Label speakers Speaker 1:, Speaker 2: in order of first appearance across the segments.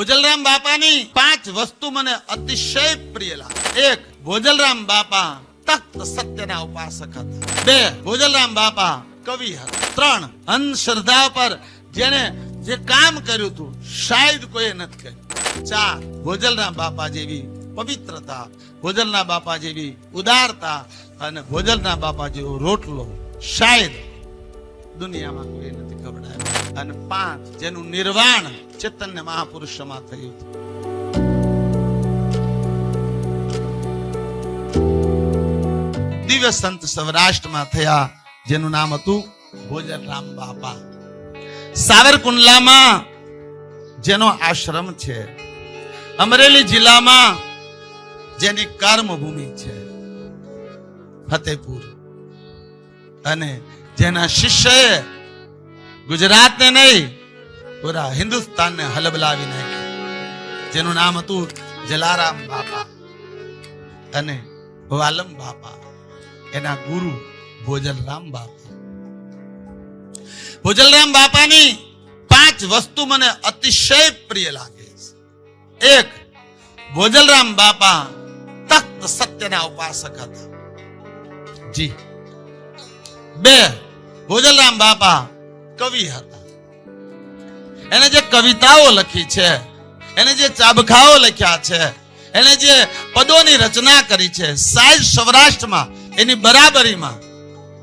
Speaker 1: ભોજલરામ બાપાની પાંચ વસ્તુ મને અતિશય પ્રિય લાગે. એક, ભોજલરામ બાપા તખ્ત સત્યના ઉપાસક હતા. બે, ભોજલરામ બાપા કવિ હતા. ત્રણ, અંધશ્રદ્ધા પર જેને જે કામ કર્યું હતું, શાયદ કોઈ નથી કર્યું. ચાર, ભોજલરામ બાપા જેવી પવિત્રતા, ભોજલના બાપા જેવી ઉદારતા અને ભોજલના બાપા જેવો રોટલો શાયદ દુનિયામાં કોઈ નથી ખવડાવ્યો. અને પાંચ જેનું નિર્વાણ ચેતન્ય મહાપુરુષમાં થયું. દિવ્ય સંત સૌરાષ્ટ્રમાં થયા, જેનું નામ હતું ભોજનરામ બાપા. સાવરકુંડલામાં જેનો આશ્રમ છે, અમરેલી જિલ્લામાં જેની કર્મભૂમિ છે, ફતેપુર. અને જેના શિષ્યએ ગુજરાતને નહીં, પૂરા હિન્દુસ્તાનને હલબલાવી નાખ્યું. જેનું નામ હતું જલારામ બાપા અને વાલમ બાપા. એના ગુરુ ભોજલરામ બાપા. ભોજલરામ બાપાની પાંચ વસ્તુ મને અતિશય પ્રિય લાગે છે. એક, ભોજલરામ બાપા તખ્ત સત્યના ઉપાસક હતા. જી. બે, ભોજલરામ બાપા કવિ હતા. એને જે કવિતાઓ લખી છે, એને જે ચાબખાઓ લખ્યા છે, એને જે પદોની રચના કરી છે સાહેબ સૌરાષ્ટ્રમાં, એની બરાબરીમાં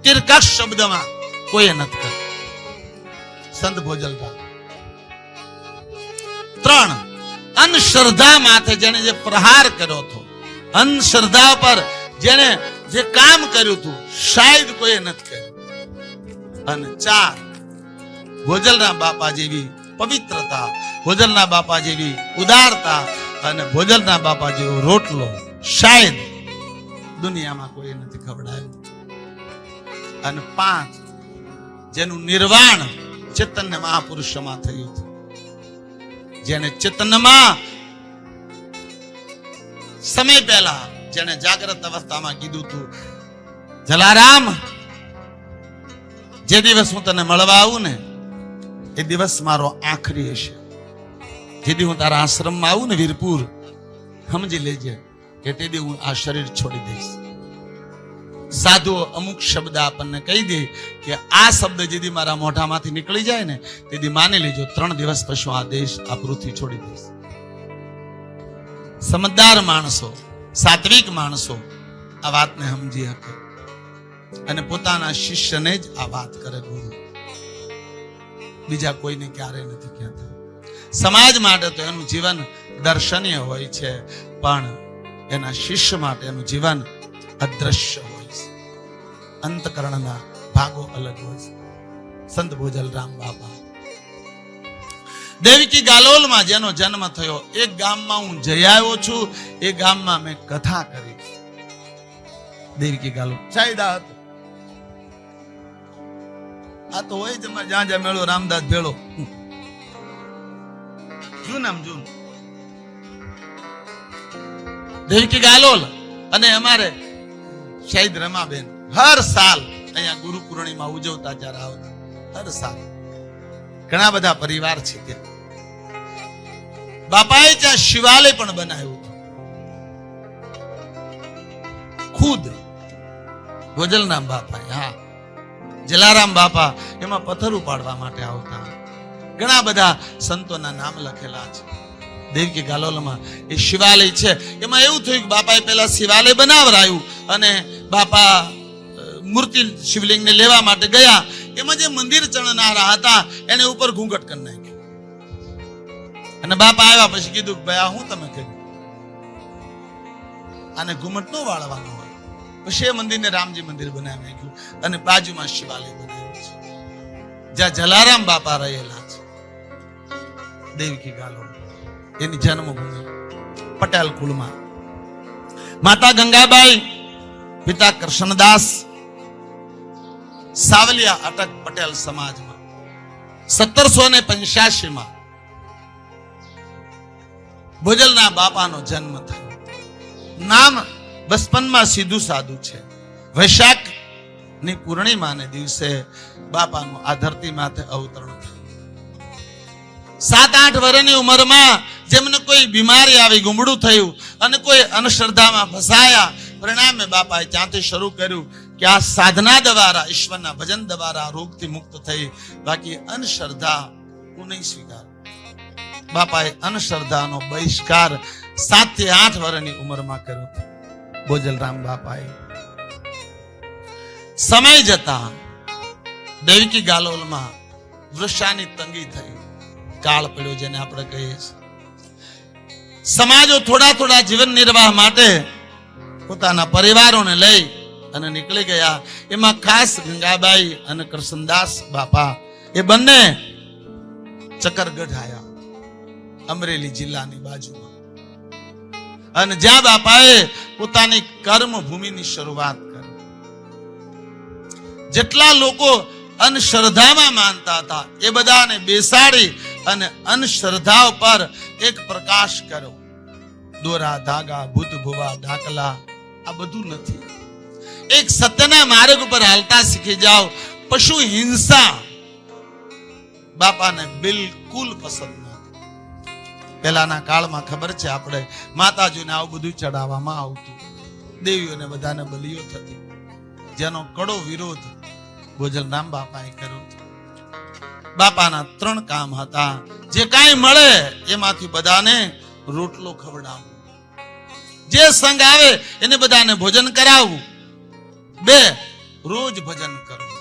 Speaker 1: તિરકશ શબ્દમાં કોઈએ નથી કરી સંત ભોજલરામ ત્રણ, અંધશ્રદ્ધા માથે જેને જે પ્રહાર કર્યો હતો, અંધશ્રદ્ધા પર જેને જે કામ કર્યું હતું, શાયદ કોઈએ નથી કર્યું. અને ચાર ભોજલરામ બાપા જેવી પવિત્રતા, ભોજલના બાપા જેવી ઉદારતા અને ભોજલના બાપા જેવો રોટલો શાયદ દુનિયામાં કોઈ નથી ખવડાયો. અને પાંચ, જેનું નિર્વાણ ચેતન્ય મહાપુરુષમાં થયું હતું. જેને ચેતનમાં સમય પહેલા જેને જાગ્રત અવસ્થામાં કીધું હતું, જલારામ, જે દિવસ હું તને મળવા આવું ને એ દિવસ મારો આખરી હશે જેથી હું તારા આશ્રમમાં આવું ને વીરપુર, સમજી લેજે કે તેથી હું આ શરીર છોડી દઈશ. સાધુઓ અમુક શબ્દ આપણને કહી દે કે આ શબ્દ જેથી મારા મોઢામાંથી નીકળી જાય ને તેથી માની લેજો, ત્રણ દિવસ પછી આ દેશ, આ પૃથ્વી છોડી દઈશ. સમજદાર માણસો, સાત્વિક માણસો આ વાતને સમજી શકે અને પોતાના શિષ્યને જ આ વાત કરે ગુરુ. બીજા કોઈને ક્યારેય નથી કહેતા. સમાજ માટે તો એનું જીવન દર્શનીય હોય છે, પણ એના શિષ્ય માટે એનું જીવન અદ્રશ્ય હોય છે. અંતકરણના ભાગો અલગ હોય છે. સંત ભોજલ રામ બાબા દેવકી ગાલોલમાં જેનો જન્મ થયો એક ગામમાં હું જઈ આવ્યો છું, એ ગામમાં મેં કથા કરી. દેવકી ગાલોલ. સાયદા હતો આ તો હોય જ જ્યાં જ્યાં મેળો, રામદાસ ભેળો. જૂન આમ જૂન દેવકી ગાલોલ અને અમારે શહીદ રમાબેન. હર સાલ અહીંયા ગુરુ પૂર્ણિમા ઉજવતા જ્યારે આવતા. હર સાલ. ઘણા બધા પરિવાર છે ત્યાં. બાપાએ ત્યાં શિવાલય પણ બનાવ્યું ખુદ ખુદ. ગોજલનામ બાપાએ, હા. જલારામ બાપા એમાં પથ્થર ઉપાડવા માટે આવતા. ઘણા બધા સંતોના નામ લખેલા છે. દેવકી ગાલોલમાં એ શિવાલય છે. એમાં એવું થયું કે બાપાએ પહેલા શિવાલય બનાવરાયું અને બાપા મૂર્તિ શિવલિંગને લેવા માટે ગયા. એમાં જે મંદિર ચણનારા હતા, એને ઉપર ઘૂંઘટ કરી નાખ્યું અને બાપા આવ્યા પછી કીધું ભાઈ, આ હું તમે કર્યું? આને ઘૂમટ નો વાળવાનો. હોય મંદિરને રામજી મંદિર બનાવી નાખ્યું અને બાજુમાં શિવાલય બનાવ્યું છે. જ્યાં જલારામ બાપા રહેલા છે. દેવકી ગાલો. એની જન્મભૂમિ પટેલ કુળમાં. માતા ગંગાબાઈ, પિતા કૃષ્ણદાસ, સાવલિયા અટક પટેલ સમાજમાં. સત્તરસો ને પંચ્યાસી માં ભોજલના બાપાનો જન્મ થયો. નામ બચપનમાં સીધું સાદું છે. વૈશાખની પૂર્ણિમાને દિવસે બાપાનું આ ધરતી માથે અવતરણ થયું. સાત આઠ વર્ષની ઉંમરમાં જેમને કોઈ બીમારી આવી ગુમડું થયું અને કોઈ અનશ્રદ્ધામાં ફસાયા, પરિણામે બાપાએ ત્યાંથી શરૂ કર્યું કે આ સાધના દ્વારા, ઈશ્વરના ભજન દ્વારા રોગથી મુક્ત થઈ. બાકી અનશ્રદ્ધા હું નહીં સ્વીકાર. બાપાએ અનશ્રદ્ધાનો બહિષ્કાર સાતથી આઠ વર્ષની ઉંમરમાં કર્યો. બોજલરામ બાપાએ. સમય જતા દેવકી ગાલોલમાં વૃક્ષાની તંગી થઈ. કાળ પડ્યો જેને આપણે કહીએ છીએ. સમાજો થોડા થોડા જીવન નિર્વાહ માટે પોતાના પરિવારોને લઈ અને નીકળી ગયા. એમાં ખાસ ગંગાબાઈ અને કૃષ્ણદાસ બાપા એ બંને ચકરગઢ આવ્યા અમરેલી જિલ્લાની બાજુમાં. અને જ્યાં બાપાએ પોતાની કર્મ શરૂઆત કરી. જેટલા લોકો અંધશ્રદ્ધામાં માનતા હતા, એ બધાને બેસાડી અને અંધશ્રદ્ધા ઉપર એક પ્રકાશ કર્યો. દોરા, ધાગા, ભૂત, ભુવા, ઢાકલા, આ બધું નથી. એક સત્યના માર્ગ ઉપર હાલતા શીખી જાઓ, પશુ હિંસા બાપાને બિલકુલ પસંદ પહેલાના કાળમાં ખબર છે આપણે માતાજીને આવું બધું ચડાવવામાં આવતું. દેવીઓને બધાને બલિયો થતી. જેનો કડો વિરોધ ગોજલરામ બાપાએ કર્યો હતો. બાપાના ત્રણ કામ હતા. જે કાંઈ મળે એમાંથી બધાને રોટલો ખવડાવવો. જે સંઘ આવે એને બધાને ભોજન કરાવવું. બે, રોજ ભજન કરવું.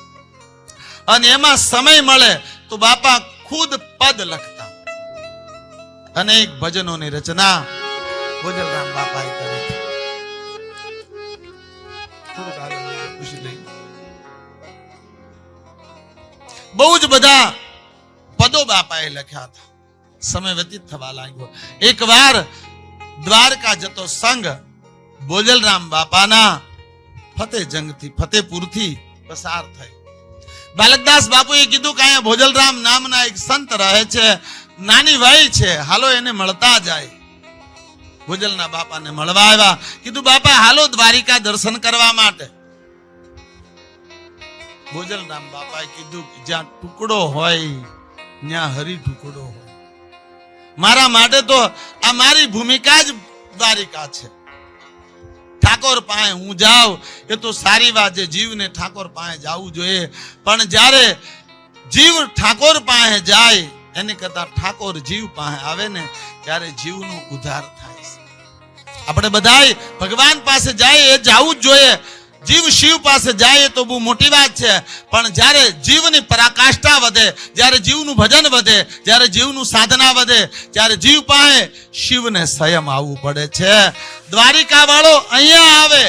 Speaker 1: અને એમાં સમય મળે તો બાપા ખુદ પદ લખતા. અનેક ભજનોની રચના ભોજનરામ બાપાએ કરી હતી. થોડુંક આગળ લઈ પૂછી લઈએ. બહુ જ બધા પદો બાપાએ લખ્યા હતા સમય વ્યતીત થવા લાગ્યો એકવાર દ્વારકા જતો સંઘ બોજલરામ બાપાના ફતેજંગથી ફતેપુરથી પસાર થઈ બાલકદાસ બાપુએ કીધું કે અહીંયા ભોજલરામ નામના એક સંત રહે છે નાની વય છે, હાલો એને મળતા જાય. ભોજલના બાપાને મળવા આવ્યા. કીધું, બાપા, હાલો દ્વારિકા દર્શન કરવા માટે. ભોજલરામ બાપાએ કીધું જ્યાં ટુકડો હોય, ત્યાં હરી ટુકડો હોય. મારા માટે તો આ મારી ભૂમિકા જ દ્વારિકા છે. ઠાકોર પાસે હું જાઉં, એ તો સારી વાત છે, જીવને ઠાકોર પાસે જવું જોઈએ. પણ જ્યારે જીવ ઠાકોર પાસે જાય એની કરતા ઠાકોર જીવ પાસે આવે ને, ત્યારે જીવનો ઉદ્ધાર થાય આપણે બધાય ભગવાન પાસે જાય એ જવું જ જોઈએ. જીવ શિવ પાસે જાય તો બહુ મોટી વાત છે. પણ જ્યારે જીવની પરાકાષ્ઠા વધે, જ્યારે જીવનું ભજન વધે, જ્યારે જીવનું સાધના વધે, ત્યારે જીવ પાસે શિવને સંયમ આવવું પડે છે. દ્વારિકા વાળો અહીંયા આવે.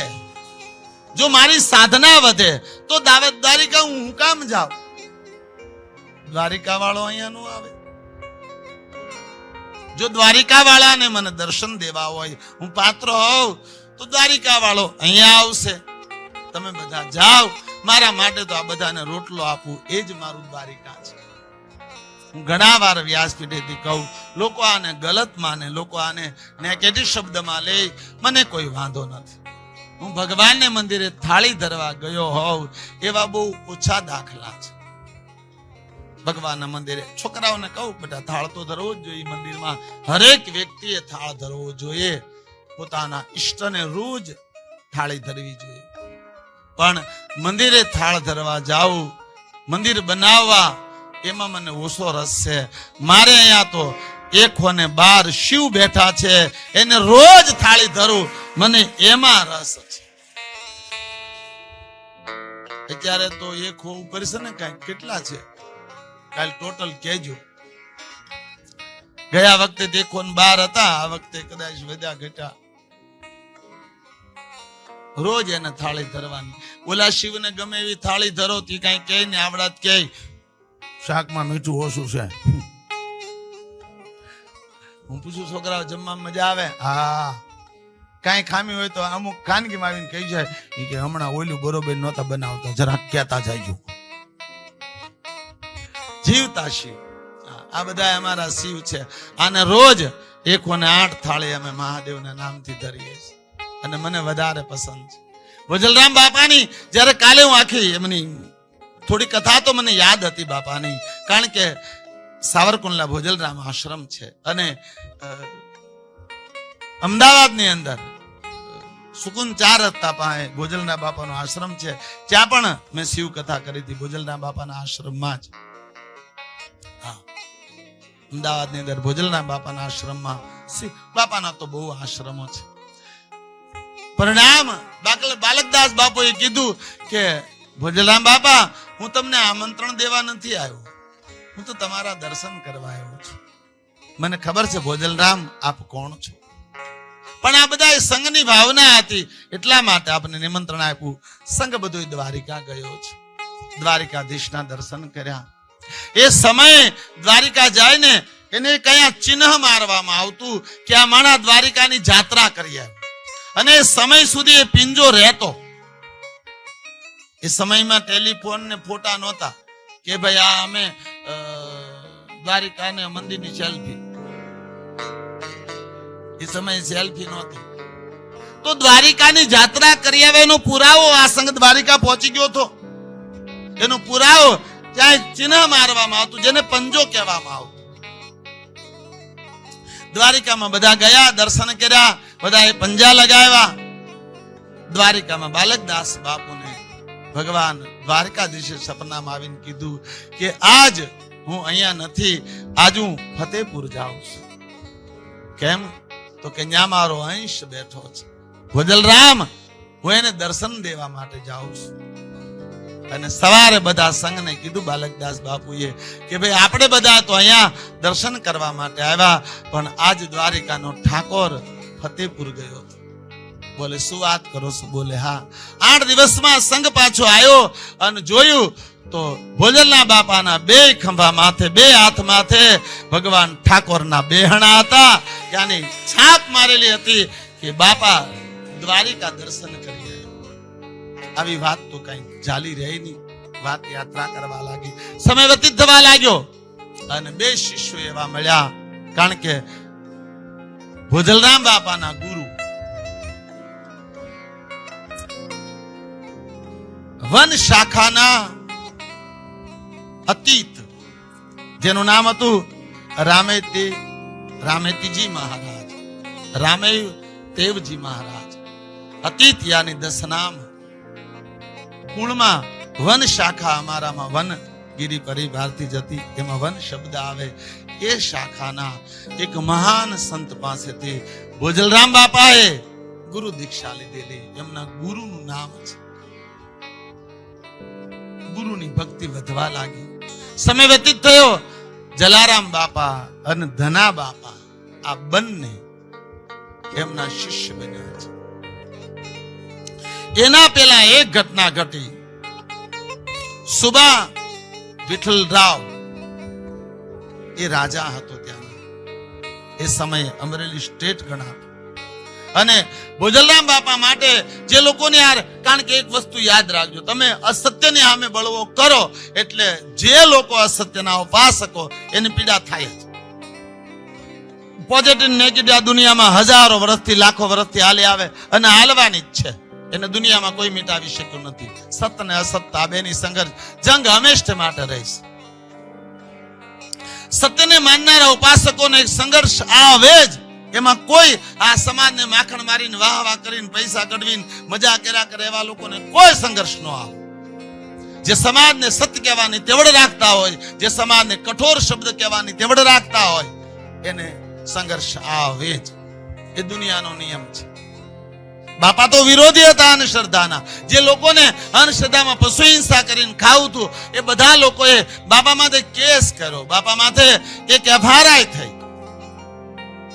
Speaker 1: જો મારી સાધના વધે, તો દાવે દ્વારિકા હું કામ જાઉં? દ્વારિકા વાળો અહીંયા નું આવે. જો દ્વારિકા વાળાને મને દર્શન દેવા હોય, હું પાત્ર હોઉં, તો દ્વારિકા વાળો અહીંયા આવશે. તમે બધા જાઓ, મારા માટે તો આ બધાને રોટલો આપું, એ જ મારું દ્વારિકા છે. હું ઘણા વાર વ્યાસપીઠેથી કહું, લોકો આને ગલત માને, લોકો આને નેગેટિવ શબ્દમાં લે, મને કોઈ વાંધો નથી. હું ભગવાનને મંદિરે થાળી ધરવા ગયો હોઉં, એવા બહુ ઓછા દાખલા છે. ભગવાનના મંદિરે. છોકરાઓને કહું, બેટા, થાળ તો ધરવો જ જોઈએ મંદિરમાં. હરેક વ્યક્તિએ થાળ ધરવો જોઈએ. પોતાના ઈષ્ટને રોજ થાળી ધરવી જોઈએ. પણ મંદિરે થાળ ધરવા જાઉં, મંદિર બનાવવા, એમાં મને ઓછો રસ છે. મારે અહીંયા તો એકો ને બાર શિવ બેઠા છે, એને રોજ થાળી ધરું. મને એમાં રસ છે. અત્યારે તો એક ઉપર છે ને કાંઈ કેટલા છે? કાલ ટોટલ કહેજો. ગયા વખતે દેખો બાર હતા, આ વખતે કદાચ વધ્યા ઘટ્યા. રોજ એને થાળી ધરવાની. ઓલા શિવને ગમે એવી થાળી ધરો, તી કઈ કે ને આવડાત કે શાકમાં મીઠું ઓછું છે. હું પૂછું, છોકરાઓ જમવા મજા આવે? હા. કાંઈ ખામી હોય તો અમુક ખાનગીમાં આવીને કહી જાય. કે હમણાં ઓલું બરોબર નહોતા બનાવતા જરા કહેતા જાય જીવતા શિવ આ બધા અમારા શિવ છે. અને રોજ એકો ને આઠ થાળી અમે મહાદેવના નામથી ધરીએ છીએ. અને મને વધારે પસંદ છે. વજલરામ બાપાની, જ્યારે કાલે હું આખી એમની થોડી કથા તો મને યાદ હતી બાપાની, કારણ કે સાવરકુંડલા ભોજલરામ આશ્રમ છે. અને અમદાવાદની અંદર સુકુન ચાર રસ્તા પાસે ભોજલના બાપાનો આશ્રમ છે. ત્યાં પણ મેં શિવ કથા કરી હતી ભોજલના બાપાના આશ્રમમાં જ. હા. અમદાવાદની અંદર ભોજલના બાપાના આશ્રમમાં બાપાના તો બહુ આશ્રમો છે. પરિણામ બાકલ બાલકદાસ બાપુએ કીધું કે ભોજલામ બાપા, હું તમને આમંત્રણ દેવા નથી આવ્યો. હું તો તમારા દર્શન કરવા આવ્યો છું. મને ખબર છે ભોજલરામ આપ કોણ છો? પણ આ બધા સંઘની ભાવના હતી. એટલા માટે આપને નિમંત્રણ આપ્યું. સંઘ બધું દ્વારિકા ગયો છે. દ્વારિકાધીશના દર્શન કર્યા. એ સમયે દ્વારિકા જાય ને એને કયા ચિહ્ન મારવામાં આવતું કે આ માણા દ્વારિકાની જાત્રા કરી આવ્યો અને સમય સુધી એ પિંજો રહેતો. એ સમયમાં ટેલિફોન ને ફોટા નહોતા કે ભાઈ આ અમે દ્વારિકા ને મંદિરની સેલ્ફી. એ સમયે સેલ્ફી નહોતી. તો દ્વારિકાની જાત્રા કરી આવે એનો પુરાવો આ સંઘ દ્વારિકા પહોંચી ગયો હતો. એનો પુરાવો ત્યાં ચિહ્ન મારવામાં આવતું, જેને પંજો કહેવામાં આવતું. દ્વારિકામાં બધા ગયા, દર્શન કર્યા, બધાએ પંજા લગાવ્યા. દ્વારિકામાં બાલકદાસ બાપુને ભગવાન દ્વારકાધીશે સપનામાં આવીને કીધું કે આજ હું અહીંયા નથી, આજ હું ફતેપુર જાઉં છું. કેમ? તો કે ત્યાં મારો અંશ બેઠો છે. ભોજલરામ, હું એને દર્શન દેવા માટે જાઉં છું. અને સવારે બધા સંઘને કીધું બાલકદાસ બાપુએ કે ભાઈ આપણે બધા તો અહીંયા દર્શન કરવા માટે આવ્યા, પણ આજ દ્વારિકાનો ઠાકોર ફતેપુર ગયો. બોલે, શું વાત કરો છો? બોલે, હા. આઠ દિવસમાં સંઘ પાછો આવ્યો અને જોયું તો ભોજનના બાપાના બે ખંભા માથે, બે હાથ માથે ભગવાન ઠાકોરના બેહણા હતા. ત્યાંની છાપ મારેલી હતી કે બાપા દ્વારિકા દર્શન કરી. આવી વાત તો કઈ ચાલી રહી નહીં. વાત યાત્રા કરવા લાગી. સમય વ્યતીત થવા લાગ્યો. અને બે શિષ્યો એવા મળ્યા. કારણ કે ભોજલરામ બાપાના ગુરુ. વન શાખાના અતીત, જેનું નામ હતું રામેતી, રામેતીજી મહારાજ. રામે દેવજી મહારાજ. અતીત યાની દસ નામ. કુળમાં વન શાખા, અમારામાં વન. ગીરી પરિવારથી જતી એમાં વન શબ્દ આવે. એ શાખાના એક મહાન સંત પાસેથી ભોજલરામ બાપાએ ગુરુ દીક્ષા લીધેલી. એમના ગુરુનું નામ છે. ગુરુની ભક્તિ વધવા લાગી. સમય વ્યતીત થયો. જલારામ બાપા અને ધના બાપા આ બંને એમના શિષ્ય બન્યા છે. એના પેલા એક ઘટના ઘટી. સુબા વિઠ્ઠલરાવ એ રાજા હતો ત્યાં એ સમયે અમરેલી સ્ટેટ ગણાતો. અને ભોજલરામ બાપા માટે જે લોકોને યાર કારણ કે એક વસ્તુ યાદ રાખજો, તમે અસત્યની સામે બળવો કરો એટલે જે લોકો અસત્યના ઉપાસકો એની પીડા થાય જ. પોઝિટિવ નેગેટિવ આ દુનિયામાં હજારો વર્ષથી, લાખો વર્ષથી હાલી આવે અને હાલવાની જ છે. એને દુનિયામાં કોઈ મિટાવી શક્યું નથી. સત્ય ને અસત્ય આ બેની સંઘર્ષ જંગ હંમેશ માટે રહીશ. સત્યને માનનારા ઉપાસકોને સંઘર્ષ આવે જ. એમાં કોઈ આ સમાજને માખણ મારીને વાહ વાહ કરીને પૈસા કઢવીને મજા કર્યા કરે એવા લોકોને કોઈ સંઘર્ષ ન આવે. જે સમાજને સત્ય કહેવાની તેવડ રાખતા હોય, જે સમાજને કઠોર શબ્દ કહેવાની તેવડ રાખતા હોય, એને સંઘર્ષ આવે જ. એ દુનિયાનો નિયમ છે. બાપા તો વિરોધી હતા અંધશ્રદ્ધાના જે લોકોને અંધશ્રદ્ધામાં પશુ હિંસા કરીને ખાવું હતું એ બધા લોકોએ બાપા માથે કેસ કર્યો. બાપા માથે એક એફઆરઆઈ થઈ.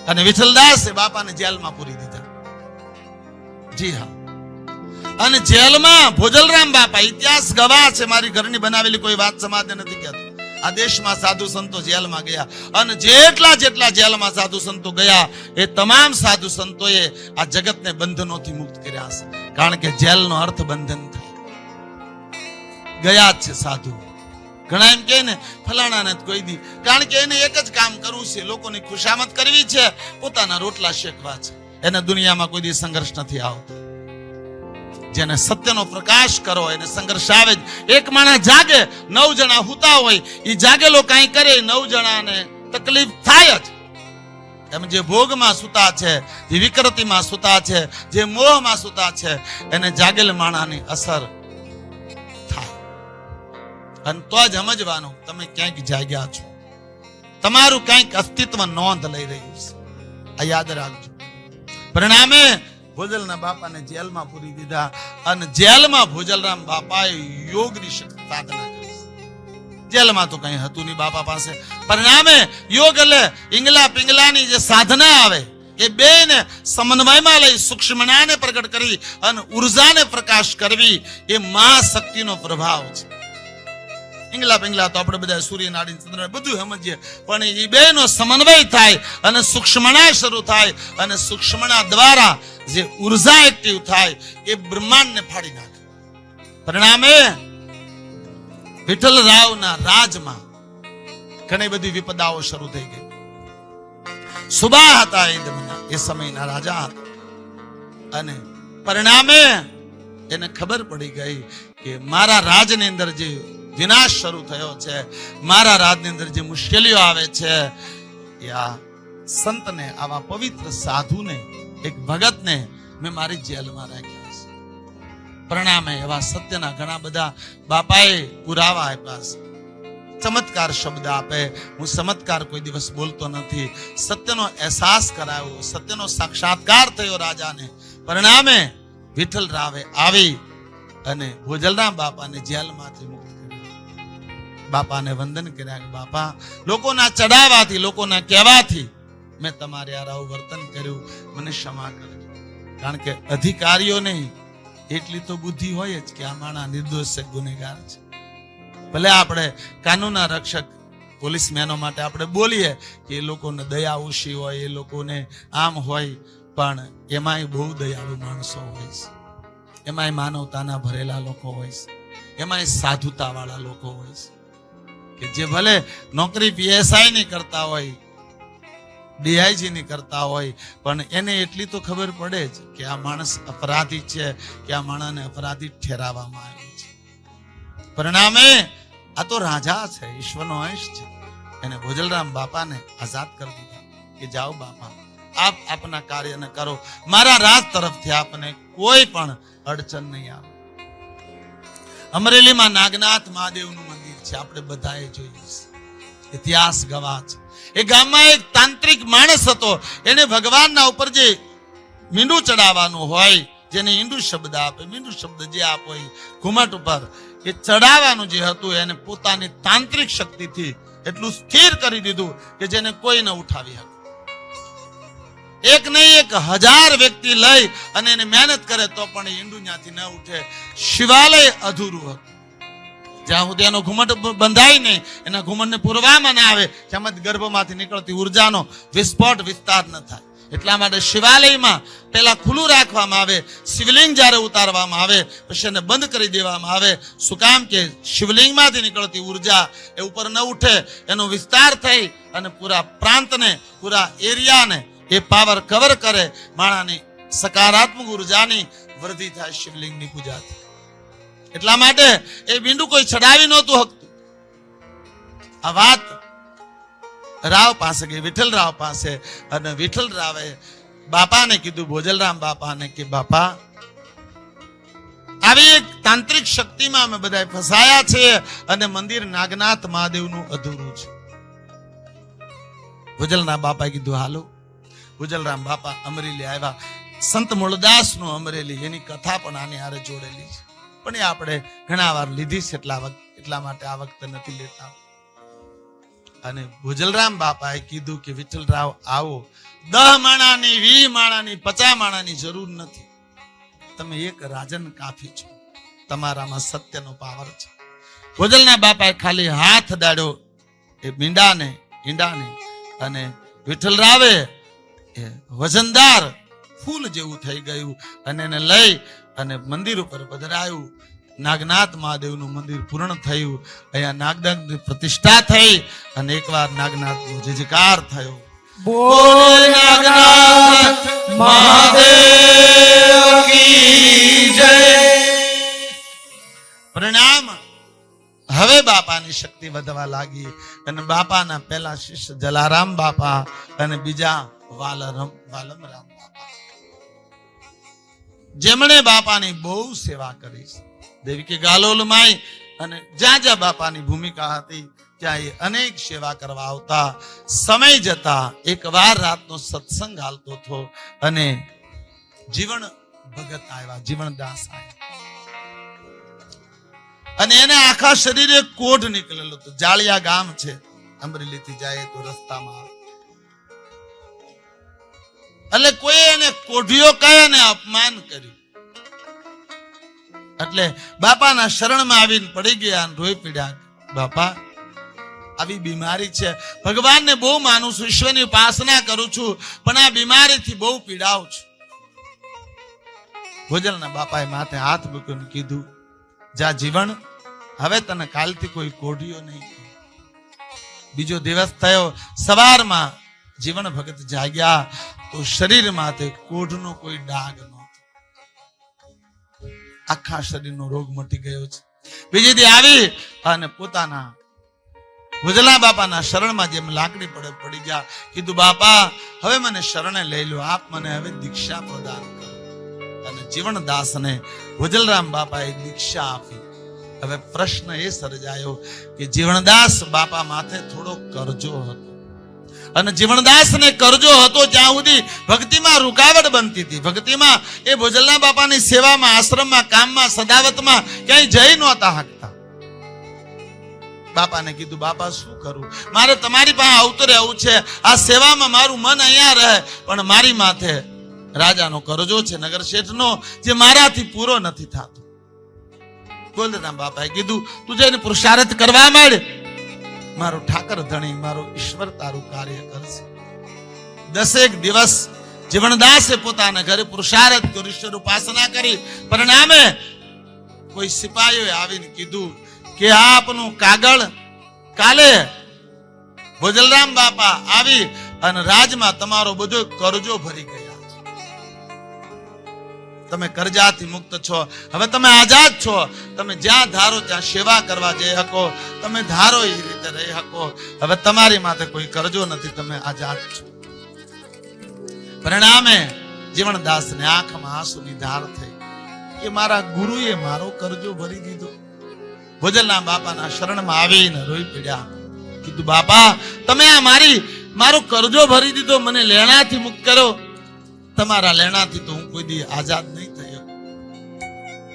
Speaker 1: અને વિઠ્ઠલદાસે બાપાને જેલમાં પૂરી દીધા. જી હા. અને જેલમાં ભોજલરામ બાપા, ઇતિહાસ ગવાહ છે, મારી ઘરની બનાવેલી કોઈ વાત સમાજને નથી કહેતો. આ દેશમાં સાધુ સંતો જેલમાં ગયા અને જેટલા જેટલા જેલમાં સાધુ સંતો ગયા, એ તમામ સાધુ સંતોએ આ જગતને બંધનોથી મુક્ત કર્યા છે. કારણ કે જેલનો અર્થ બંધન થાય. ગયા જ છે સાધુ. ઘણા એમ કહે ને, ફલાણાને કોઈ દી. કારણ કે એને એક જ કામ કરવું છે, લોકોની ખુશામત કરવી છે, પોતાના રોટલા શેકવા છે. એને દુનિયામાં કોઈ દી સંઘર્ષ નથી આવતો. જેને સત્યનો પ્રકાશ કરો, એને સંઘર્ષ આવે એક માણસ જાગે, નવ જણા હુતા હોય એ જાગેલો કાંઈ કરે નવ જણાને તકલીફ થાય જ. એમ જે ભોગમાં સુતા છે, જે વિકૃતિમાં સુતા છે, જે મોહમાં સુતા છે, એને જાગેલ માણાની અસર થાય. અને તો જ સમજવાનું, તમે ક્યાંક જાગ્યા છો. તમારું કંઈક અસ્તિત્વ નોંધ લઈ રહ્યું છે. આ યાદ રાખજો. પરિણામે ભોજલના બાપાને જેલમાં પૂરી દીધા અને જેલમાં ભોજલરામ બાપાએ યોગની સાધના જેલમાં તો કઈ હતું નહીં બાપા પાસે. પરિણામે યોગ એટલે ઈંગલા પિંગલાની જે સાધના આવે, એ બેને સમન્વયમાં લઈ સૂક્ષ્મણાને પ્રગટ કરી અને ઉર્જાને પ્રકાશ કરવી, એ મહાશક્તિનો પ્રભાવ છે. ઈંગલા પિંગલા તો આપણે બધા સૂર્ય, નાડી, ચંદ્ર, બધું સમજીએ. પણ એ બેનો સમન્વય થાય અને સૂક્ષ્મણા શરૂ થાય અને સૂક્ષ્મણા દ્વારા જે ઊર્જા એક્ટિવ થાય એ બ્રહ્માંડને ફાડી નાખે. પરિણામે વિઠ્ઠલ રાવના રાજમાં ઘણી બધી વિપદાઓ શરૂ થઈ ગઈ. સુબા હતા એ દમના એ સમયના રાજા હતા. અને પરિણામે એને ખબર પડી ગઈ કે મારા રાજની અંદર જે વિનાશ શરૂ થયો છે, મારા રાજની અંદર જે મુશ્કેલીઓ આવે છે, એ આ સંતને, આવા પવિત્ર સાધુને એક ભગતને મેં મારી જેલમાં રાખ્યા છે પરિણામે એવા સત્યના ઘણા બધા બાપાએ પુરાવા આપ્યા છે ચમત્કાર શબ્દ આપે. હું ચમત્કાર કોઈ દિવસ બોલતો નથી. સત્યનો અહેસાસ કરાયો. સત્યનો સાક્ષાત્કાર થયો રાજાને. પરિણામે વિઠ્ઠલ રાવે આવી અને ભોજલરામ બાપાને જેલમાંથી મુક્ત કર્યો. બાપાને વંદન કર્યા બાપા, લોકોના ચડાવાથી લોકોના કહેવાથી મેં તમારે યાર આવું વર્તન કર્યું, મને ક્ષમા કરજો. કારણ કે અધિકારીઓ નહીં, એટલી તો બુદ્ધિ હોય જ કે આ માણા નિર્દોષ ગુનેગાર છે. ભલે આપણે કાનૂનના રક્ષક પોલીસ મેનો માટે આપણે બોલીએ કે એ લોકોને દયા ઓછી હોય, એ લોકોને આમ હોય, પણ એમાંય બહુ દયાળુ માણસો હોય છે. એમાંય માનવતાના ભરેલા લોકો હોય છે. એમાંય સાધુતાવાળા લોકો હોય છે. કે જે ભલે નોકરી પીએસઆઈ ની કરતા હોય ડીઆઈજી ની કરતા હોય. પણ એને એટલી તો ખબર પડે જ કે આ માણસ અપરાધી છે, કે આ માણસને અપરાધી ઠેરાવવામાં આવ્યો છે. પરિણામે આ તો રાજા છે, ઈશ્વરનો અંશ છે. એને ભોજલરામ બાપાને આઝાદ કરી દીધા કે જાઓ બાપા, આપ આપના કાર્યને કરો. મારા રાજ તરફથી આપને કોઈ પણ અડચણ નહીં આવે. અમરેલીમાં નાગનાથ મહાદેવનું મંદિર છે, આપણે બધાએ જોયું ઇતિહાસ ગવાહ છે. એ ગામમાં એક તાંત્રિક માણસ હતો. એને ભગવાનના ઉપર જે મીંડું ચડાવવાનું હોય, જેને હિન્દુ શબ્દ આપે, મીંડું શબ્દ જે આપો એ ઘુમટ ઉપર, એ ચડાવવાનું જે હતું એને પોતાની તાંત્રિક શક્તિથી એટલું સ્થિર કરી દીધું કે જેને કોઈ ન ઉઠાવી શકે. એક નહીં એક હજાર વ્યક્તિ લઈ અને એને મહેનત કરે તો પણ એ ઈંડું ત્યાંથી ન ઉઠે. શિવાલય અધૂરું હતું. જ્યાં સુધી એનો ઘુમટ બંધાય નહીં, એના ઘુમટને પૂરવામાં ના આવે તેમજ ગર્ભમાંથી નીકળતી ઉર્જાનો વિસ્ફોટ વિસ્તાર ન થાય. એટલા માટે શિવાલયમાં પેલા ખુલ્લું રાખવામાં આવે, શિવલિંગ જ્યારે ઉતારવામાં આવે, પછી એને બંધ કરી દેવામાં આવે. શું કામ કે શિવલિંગમાંથી નીકળતી ઊર્જા એ ઉપર ન ઉઠે, એનો વિસ્તાર થઈ અને પૂરા પ્રાંતને, પૂરા એરિયાને એ પાવર કવર કરે, માણાની સકારાત્મક ઉર્જાની વૃદ્ધિ થાય શિવલિંગની પૂજાથી. એટલા માટે એ બિંદુ કોઈ ચડાવી નહોતું હકતું. આ વાત રાવ પાસે ગઈ, વિઠ્ઠલ રાવ પાસે. અને વિઠ્ઠલ રાવે બાપાને કીધું, ભોજલરામ બાપાને કે, બાપા, આવી એક તાંત્રિક શક્તિમાં અમે બધા ફસાયા છે અને મંદિર નાગનાથ મહાદેવનું અધૂરું છે. ભોજલના બાપાએ કીધું, હાલો, ભુજલરામ બાપા અમરેલી આવ્યા. સંત મૂળદાસનું અમરેલી, એની કથા પણ આની હારે જોડેલી છે. પણ એ આપણે ઘણા વાર લીધી છે એટલા વખત એટલા માટે આ વખતે નથી લેતા. અને ભુજલરામ બાપાએ કીધું કે વિઠ્ઠલરાવ આવો. દહ માણાની વી માણાની પચા માણાની જરૂર નથી. તમે એક રાજન કાફી છો. તમારામાં સત્યનો પાવર છે. ભોજલના બાપાએ ખાલી હાથ દાડ્યો એ મીંડાને, ઈંડાને અને વિઠ્ઠલરાવે વજનદાર ફૂલ જેવું થઈ ગયું અને એને લઈ અને મંદિર ઉપર પધરાયું. નાગનાથ મહાદેવનું મંદિર પૂર્ણ થયું. અહીંયા નાગદાગની પ્રતિષ્ઠા થઈ અને એકવાર નાગનાથનો જયજકાર થયો.
Speaker 2: બોલ નાગનાથ મહાદેવ કી જય.
Speaker 1: પ્રણામ હવે બાપાની શક્તિ વધવા લાગી અને બાપાના પહેલા શિષ્ય જલારામ બાપા અને બીજા વાલરમ વાલમરામ બાપા. જેમણે બાપાની બહુ સેવા કરી છે. દેવી કે ગાલોલમાય અને જ્યાં જ્યાં બાપાની ભૂમિકા હતી, ત્યાં એ અનેક સેવા કરવા આવતા સમય જતા એકવાર રાતનો સત્સંગ હાલતો હતો અને જીવન ભગત આવ્યા જીવનદાસ આવ્યા. અને એને આખા શરીરે કોઢ નીકળેલો હતો. જાળિયા ગામ છે, અમરેલીથી જાય તો રસ્તામાં એટલે કોઈ એને કોઢિયો કહે ને અપમાન કર્યું એટલે બાપાના શરણમાં આવીને પડી ગયા રોઈ પીડ્યા. બાપા, આવી બીમારી છે. ભગવાનને બહુ માનું છું, ઈશ્વરની ઉપાસના કરું છું, પણ આ બીમારીથી બહુ પીડાઉ છું. ભોજનના બાપાએ માથે હાથ મૂકીને કીધું, જા જીવન હવે તને કાલથી કોઈ કોઢિયો નહીં. બીજો દિવસ થયો, સવારમાં જીવન ભગત જાગ્યા. તો શરીર તે કોઢનો કોઈ ડાઘ નહોતો આખા શરીરનો રોગ મટી ગયો છે. બીજી દી આવી અને પોતાના ભુજલા બાપાના શરણમાં જેમ લાકડી પડે પડી ગયા, કીધું, બાપા, હવે મને શરણે લઈ લો, આપ મને હવે દીક્ષા પ્રદાન કરો. અને જીવનદાસને ભુજલરામ બાપાએ દીક્ષા આપી. હવે પ્રશ્ન એ સર્જાયો કે જીવનદાસ બાપા માથે થોડો કરજો હતો. અને જીવનદાસને કરજો હતો જ્યાં સુધી ભક્તિમાં રૂકાવટ બનતી હતી. ભક્તિમાં એ ભોજલના બાપાની સેવામાં, આશ્રમમાં, કામમાં, સદાવતમાં ક્યાંય જઈ નહોતા શકતા બાપાને કીધું, બાપા, શું કરું? મારે તમારી પાસે આવતું રહેવું છે. આ સેવામાં મારું મન અહીંયા રહે, પણ મારી માથે રાજાનો કરજો છે. નગર શેઠનો જે મારાથી પૂરો નથી થતો. ગોલરામ બાપાએ કીધું, તું જઈને પુરુષાર્થ કરવા માંડ. મારો ઠાકર ધણી, મારો ઈશ્વર તારું કાર્ય કરશે. દસેક દિવસ જીવનદાસે પોતાના ઘરે પુરુષાર્થ ઈશ્વર ઉપાસના કરી. પરિણામે કોઈ સિપાહીઓએ આવીને કીધું કે આપનું કાગળ કાલે ભોજલરામ બાપા આવી અને રાજમાં તમારો બધો કરજો ભરી ગયા તમે કરજાથી મુક્ત છો. હવે તમે આઝાદ છો. તમે જ્યાં ધારો ત્યાં સેવા કરવા જઈ શકો. તમે ધારો એ રીતે રહી શકો. હવે તમારી માથે કોઈ કરજો નથી. તમે આઝાદ છો. પરિણામે જીવનદાસને આંખમાં આંસુની ધાર થઈ. કે મારા ગુરુએ મારો કરજો ભરી દીધો. ભોજનના બાપાના શરણમાં આવીને રોઈ પડ્યા. કીધું, બાપા, તમે આ મારી, મારો કરજો ભરી દીધો. મને લેણાથી મુક્ત કરો. તમારા લેણાથી તો કોઈ આઝાદ નહીં થયો.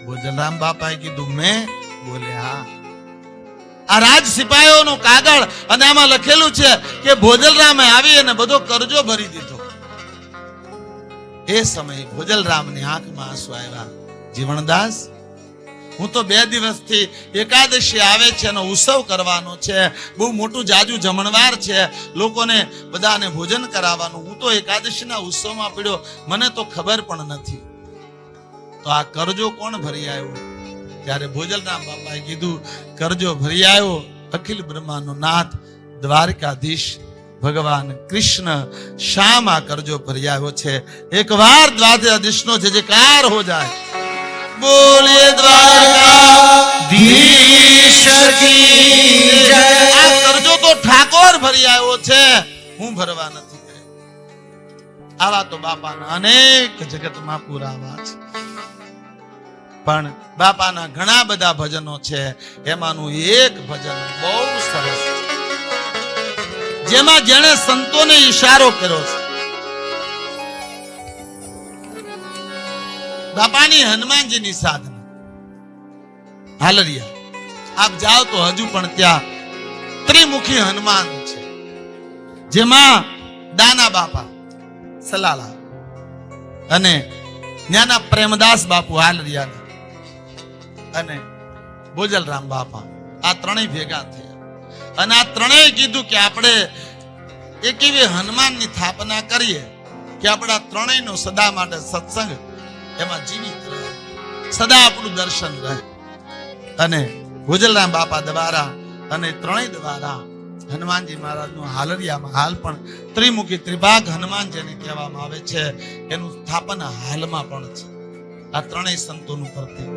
Speaker 1: ભોજનરામ બાપાએ કીધું. મેં? બોલે આ રાજ સિપાહીઓનો કાગળ અને આમાં લખેલું છે કે ભોજલરામે આવી અને બધો કરજો ભરી દીધો. એ સમયે ભોજલરામની આંખમાં આંસુ આવ્યા. જીવનદાસ હું તો બે દિવસથી એકાદશી આવે છે એનો ઉત્સવ કરવાનો છે. બહુ મોટું જાજુ જમણવાર છે. લોકોને બધાને ભોજન કરાવવાનું. હું તો એકાદશીના ઉત્સવમાં પડ્યો. મને તો ખબર પણ નથી. તો આ કરજો કોણ ભરી આવ્યો? ત્યારે ભોજલરામ બાપાએ કીધું, કરજો ભરી આવ્યો અખિલ બ્રહ્માનો નાથ દ્વારકાધીશ ભગવાન કૃષ્ણ શામાં કરજો ભરી આવ્યો છે. એક વાર દ્વારકાધીશનો જે જયકાર હો જાય બોલીએ દ્વારકાધીશ કી જય. આ કરજો તો ઠાકોર ભરી આવ્યો છે. હું ભરવા નથી આવા તો બાપાના અનેક જગતમાં પુરાવા છે. પણ બાપાના ઘણા બધા ભજનો છે. એમાંનું એક ભજન બહુ સરસ જેમાં જેણે સંતોને ઈશારો કર્યો છે. બાપાની હનુમાનજીની સાધના. હાલરિયા આપ જાઓ તો હજુ પણ ત્યાં ત્રિમુખી હનુમાન છે. જેમાં દાના બાપા, સલાલા અને જ્ઞાના પ્રેમદાસ બાપુ હાલરિયા અને બોજલરામ બાપા. આ ત્રણેય ભેગા થયા. અને આ ત્રણેય કીધું કે આપણે એક એવી હનુમાનની સ્થાપના કરીએ કે આપણા ત્રણેયનો સદા માટે સત્સંગ એમાં જીવિત રહે. સદા આપણું દર્શન રહે. અને ભોજલરામ બાપા દ્વારા અને ત્રણેય દ્વારા હનુમાનજી મહારાજનું હાલરિયામાં હાલ પણ ત્રિમુખી ત્રિભાગ હનુમાન જેને કહેવામાં આવે છે, એનું સ્થાપન હાલમાં પણ છે. આ ત્રણેય સંતોનું પ્રતીક.